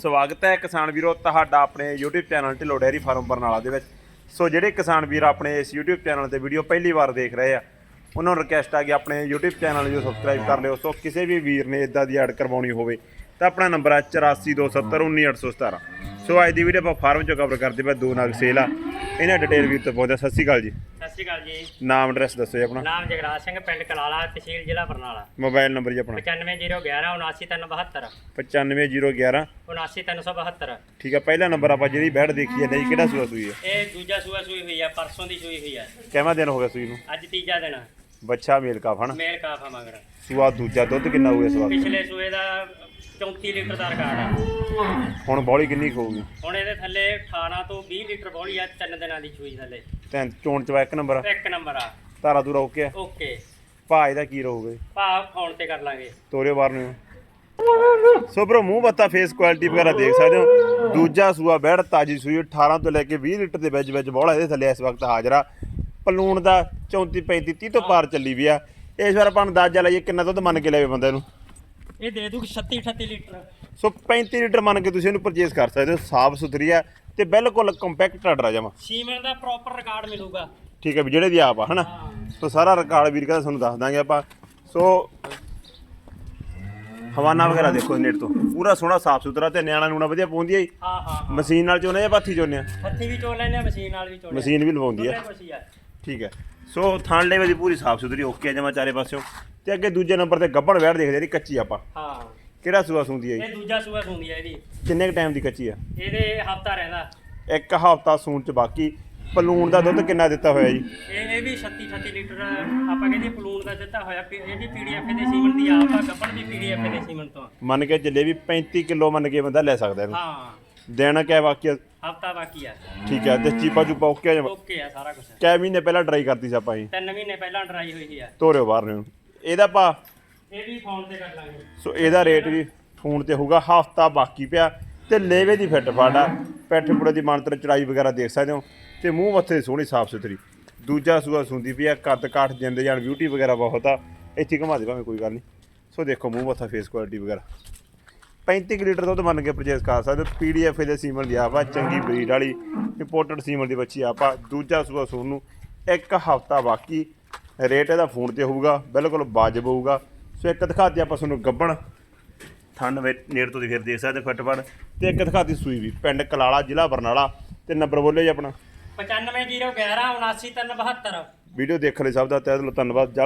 ਸਵਾਗਤ ਹੈ ਕਿਸਾਨ ਵੀਰੋ, ਤੁਹਾਡਾ ਆਪਣੇ YouTube channel Dhillon dairy farm Barnala ਦੇ ਵਿੱਚ। ਸੋ ਜਿਹੜੇ ਕਿਸਾਨ ਵੀਰ ਆਪਣੇ ਇਸ YouTube ਚੈਨਲ ਤੇ ਵੀਡੀਓ ਪਹਿਲੀ ਵਾਰ ਦੇਖ ਰਹੇ ਆ, ਉਹਨਾਂ ਨੂੰ ਰਿਕਵੈਸਟ ਆ ਕਿ ਆਪਣੇ YouTube ਚੈਨਲ ਨੂੰ ਸਬਸਕ੍ਰਾਈਬ ਕਰ ਲਿਓ। ਸੋ ਕਿਸੇ ਵੀ ਵੀਰ ਨੇ ਇਦਾਂ ਦੀ ਐਡ ਕਰਵਾਉਣੀ ਹੋਵੇ, ਤਾਂ ਆਪਣਾ ਨੰਬਰ ਹੈ 8427191817 ਸੋ ਅੱਜ ਦੀ ਵੀਡੀਓ ਆਪਾਂ ਫਾਰਮ ਚੋਂ ਕਵਰ ਕਰਦੇ ਪਏ ਦੋ ਨਾਗ ਸੇਲ ਆ। ਇਹਨਾਂ ਡਿਟੇਲ ਵੀਰ ਤੋਂ ਪੁੱਛਦਾ ਸਤਿ ਸ਼੍ਰੀ ਅਕਾਲ ਜੀ। ਸਤਿ ਸ਼੍ਰੀ ਅਕਾਲ ਜੀ। ਨਾਮ ਐਡਰੈਸ ਦੱਸੋ ਜੀ ਆਪਣਾ। ਨਾਮ ਜਗਰਾਜ ਸਿੰਘ ਪਿੰਡ ਕਲਾਲਾ ਤਹਿਸੀਲ ਜ਼ਿਲ੍ਹਾ ਬਰਨਾਲਾ। ਮੋਬਾਈਲ ਨੰਬਰ ਜੀ ਆਪਣਾ। 95011 79372 95011 79372 ਠੀਕ ਹੈ ਪਹਿਲਾ ਨੰਬਰ ਆਪਾਂ ਜਿਹੜੀ ਬੈਡ ਦੇਖੀ ਹੈ ਨਹੀਂ ਕਿਹੜਾ ਸੂਆ ਸੂਈ ਹੈ? ਇਹ ਦੂਜਾ ਸੂਆ ਸੂਈ ਹੋਈ ਆ ਪਰਸੋਂ ਦੀ ਸੂਈ ਹੋਈ ਆ। ਕਿੰਨਾ ਦਿਨ ਹੋ ਗਿਆ ਸੂਈ ਨੂੰ? ਅੱਜ ਤੀਜਾ ਦਿਨ। ਆ। ਬੱਚਾ ਮੇਲ ਕਾ ਫਣ ਮੇਲ ਕਾਫਾ ਮਗਰ। ਸੂਆ ਦੂਜਾ ਦੁੱਧ ਕਿੰਨਾ ਇਸ ਵਾਰ ਪਿਛਲੇ ਸੂਏ ਦਾ 34 ਲੀਟਰ ਦਾ ਰਿਕਾਰਡ ਆ। ਹੁਣ ਬੌਲੀ ਕਿੰਨੀ ਕੁ ਹੋਊਗੀ? ਹੁਣ ਇਹਦੇ ਥੱਲੇ 18 ਤੋਂ 20 ਲੀਟਰ ਬੋਲੀ ਆ ਤਿੰਨ ਦਿਨਾਂ ਦੀ ਸੂਈ ਥੱਲੇ। ਤੇ ਚੋਣ ਚਵਾ ਇੱਕ ਨੰਬਰ ਇੱਕ ਨੰਬਰ ਆ। ਤਾਰਾ ਦੂਰਾ ਓਕੇ ਆ? ਓਕੇ। ਭਾ ਇਹਦਾ ਕੀ ਰਹੂਗਾ? ਭਾਅ ਫੋਨ ਤੇ ਕਰ ਲਾਂਗੇ। ਤੋਰਿਓ ਬਾਹਰ ਨੂੰ। ਸੋ ਬਰੋ ਮੂੰਹ ਬੱਤਾ ਫੇਸ ਕੁਆਲਿਟੀ ਵਗੈਰਾ ਦੇਖ ਸਕਦੇ ਹੋ। ਦੂਜਾ ਸੂਆ ਬੈੜ ਤਾਜੀ ਸੂਈ 18 ਤੋਂ ਲੈ ਕੇ 20 ਲੀਟਰ ਦੇ ਵਿੱਚ ਵਿੱਚ ਬੌਲਾ ਇਹਦੇ ਥੱਲੇ ਇਸ ਵਕਤ ਹਾਜ਼ਰਾ ਪਲੂਣ ਦਾ 34 35 30 ਤੋਂ ਪਾਰ ਚੱਲੀ ਵੀ ਆ। ਇਸ ਵਾਰ ਆਪਾਂ ਅੰਦਾਜ਼ਾ ਲਾਈਏ ਕਿੰਨਾ ਦੁੱਧ ਮੰਨ ਕੇ ਲੈਵੇ ਬੰਦੇ ਨੂੰ। ਇਹ ਦੇ ਦੂਗੀ 36 38 ਲੀਟਰ। ਸੋ 35 ਲੀਟਰ ਮੰਨ ਕੇ ਤੁਸੀਂ ਇਹਨੂੰ ਪਰਚੇਸ ਕਰ ਸਕਦੇ ਹੋ ਸਾਫ਼ ਸੁਥਰੀ ਆ ਤੇ ਬਿਲਕੁਲ ਕੰਪੈਕਟ ਆਰਡਰ ਆ ਜਾਵਾ ਸੀਮਨ ਦਾ ਪ੍ਰੋਪਰ ਰਿਕਾਰਡ ਮਿਲੂਗਾ। ਠੀਕ ਹੈ ਵੀ ਜਿਹੜੇ ਦੀ ਆਪ ਆ ਹਨਾ? ਸੋ ਸਾਰਾ ਰਿਕਾਰਡ ਵੀਰ ਕਹਿੰਦਾ ਤੁਹਾਨੂੰ ਦੱਸ ਦਾਂਗੇ ਆਪਾਂ। ਸੋ ਹਵਾਨਾ ਵਗੈਰਾ ਦੇਖੋ ਨੇੜ ਤੋਂ। ਪੂਰਾ ਸੋਹਣਾ ਸਾਫ਼ ਸੁਥਰਾ ਤੇ ਨਿਆਣਾ ਨੂਣਾ ਵਧੀਆ ਪਾਉਂਦੀ ਹੈ ਹਾਂ ਹਾਂ। ਮਸ਼ੀਨ ਨਾਲ ਚੋਨੇ ਜਾਂ ਪਾਥੀ ਚੋਨੇ ਆ? ਹੱਥੀ ਵੀ ਚੋ ਲੈਣੇ ਆ ਮਸ਼ੀਨ ਨਾਲ ਵੀ ਚੋ ਮਸ਼ੀਨ ਵੀ ਲਵਾਉਂਦੀ ਆ। ਠੀਕ ਹੈ। ਸੋ ਥਾਣ ਲੈਵੇ ਦੀ ਪੂਰੀ ਸਾਫ਼ ਸੁਥਰੀ ਓਕੇ ਆ ਜਮਾ ਚਾਰੇ ਪਾਸਿਓਂ। ਤੇ ਅੱਗੇ ਦੂਜੇ ਨੰਬਰ ਤੇ ਗੱਬੜ ਵੈੜ ਦੇਖਦੇ ਜਿਹੜੀ ਕੱਚੀ ਆਪਾਂ। ਹਾਂ। ਕਿਹੜਾ ਸੂਆ ਸੁੰਦੀ ਹੈ ਜੀ? ਇਹ ਦੂਜਾ ਸੂਆ ਸੁੰਦੀ ਆ ਇਹਦੀ। ਕਿੰਨੇ ਕ ਟਾਈਮ ਦੀ ਕੱਚੀ ਆ? ਇਹਦੇ ਹਫਤਾ ਰਹਿੰਦਾ। ਇੱਕ ਹਫ਼ਤਾ ਸੂਣ ਚ ਬਾਕੀ। ਪਲੂਣ ਦਾ ਦੁੱਧ ਕਿੰਨਾ ਦਿੱਤਾ ਹੋਇਆ ਜੀ? ਇਹ ਇਹ ਵੀ 36 38 ਲੀਟਰ ਆਪਾਂ ਕਹਿੰਦੇ ਪਲੂਨ ਦਾ ਦਿੱਤਾ ਹੋਇਆ। ਪੀ- ਇਹਦੀ ਪੀਡੀਐਫ ਦੇ ਸੀਮਨ ਦੀ ਆਪ ਆ ਗੱਪਣ ਦੀ ਪੀਡੀਐਫ ਦੇ ਸੀਮਨ ਤੋਂ ਮੰਨ ਕੇ ਚੱਲੇ ਵੀ 35 ਕਿਲੋ ਮੰਨ ਕੇ ਬੰਦਾ ਲੈ ਸਕਦਾ ਇਹਨੂੰ। ਹਾਂ। ਦੇਣਾ ਕਿਆ ਵਾਕਿਆ ਹਫਤਾ ਬਾਕੀ ਆ। ਠੀਕ ਹੈ ਤੇ ਚੀਪਾ ਚੂਪਾ ਓਕੇ ਆ ਓਕੇ ਆ ਸਾਰਾ ਕੁਝ ਕੈ ਮਹੀਨੇ ਪਹਿਲਾਂ ਟਰਾਈ ਕਰਤੀ ਸੀ ਆਪਾਂ ਜੀ। ਤਿੰਨ ਮਹੀਨੇ ਪਹਿਲਾਂ ਡਰਾਈ ਹੋਈ ਸੀ ਆ। ਤੋਰਿਓ ਬਾਹਰ ਨੂੰ। ਇਹਦਾ ਪਾ ਇਹ ਵੀ ਫੋਨ ਤੇ ਕਰ ਲਾਂਗੇ। ਸੋ ਇਹਦਾ ਰੇਟ ਵੀ ਫੋਨ ਤੇ ਹੋਊਗਾ ਹਫਤਾ ਬਾਕੀ ਪਿਆ ਤੇ ਲੇਵੇ ਦੀ ਫਿੱਟ ਫਾੜਾ ਪੈਠ ਪੁੜੇ ਦੀ ਮਾਨਤਰ ਚੜਾਈ ਵਗੈਰਾ ਦੇਖ ਸਕਦੇ ਹੋ ਤੇ ਮੂੰਹ ਮੱਥੇ ਦੀ ਸੋਹਣੀ ਸਾਫ਼ ਸੁਥਰੀ। ਦੂਜਾ ਸੂਆ ਸੁੰਦੀ ਪਈ ਆ ਕੱਦ ਕਾਠ ਜਿੰਦੇ ਜਾਨ ਬਿਊਟੀ ਵਗੈਰਾ ਬਹੁਤ ਆ ਇੱਥੇ ਘੁਮਾ ਦੇ ਭਾਵੇਂ ਕੋਈ ਗੱਲ ਨਹੀਂ। ਸੋ ਦੇਖੋ ਮੂੰਹ ਮੱਥਾ ਫੇਸ ਕੁਆਲਿਟੀ ਵਗੈਰਾ। 35 ਕੁ ਲੀਟਰ ਦੁੱਧ ਮੰਨ ਕੇ ਪਰਚੇਸ ਕਰ ਸਕਦੇ ਹੋ ਪੀਡੀਐਫ ਇਹਦੇ ਸੀਮਨ ਦੀ ਆਪ ਚੰਗੀ ਬਰੀਡ ਵਾਲੀ ਇੰਪੋਰਟਡ ਸੀਮਨ ਦੀ ਬੱਚੀ ਆਪ ਦੂਜਾ ਸੂਆ ਸੂਣ ਨੂੰ ਇੱਕ ਹਫਤਾ ਬਾਕੀ ਰੇਟ ਇਹਦਾ ਫੋਨ ਤੇ ਹੋਊਗਾ ਬਿਲਕੁਲ ਵਾਜਬ ਹੋਊਗਾ। ਸੋ ਇੱਕ ਦਿਖਾਤੀ ਆਪਾਂ ਤੁਹਾਨੂੰ ਗੱਬਣ। ਠੰਡ ਵਿੱਚ ਨੇੜ ਤੋਂ ਦੀ ਫਿਰ ਦੇਖ ਸਕਦੇ ਹੋ ਫਟਫਟ। ਤੇ ਇੱਕ ਦਿਖਾਤੀ ਸੂਈ ਵੀ ਪਿੰਡ ਕਲਾਲਾ ਜ਼ਿਲ੍ਹਾ ਬਰਨਾਲਾ। ਤੇ ਨੰਬਰ ਬੋਲਿਓ ਜੀ ਆਪਣਾ। 95011 79372 ਵੀਡੀਓ ਦੇਖਣ ਲਈ ਸਭ ਦਾ ਤਹਿ ਦਿਲੋਂ ਧੰਨਵਾਦ।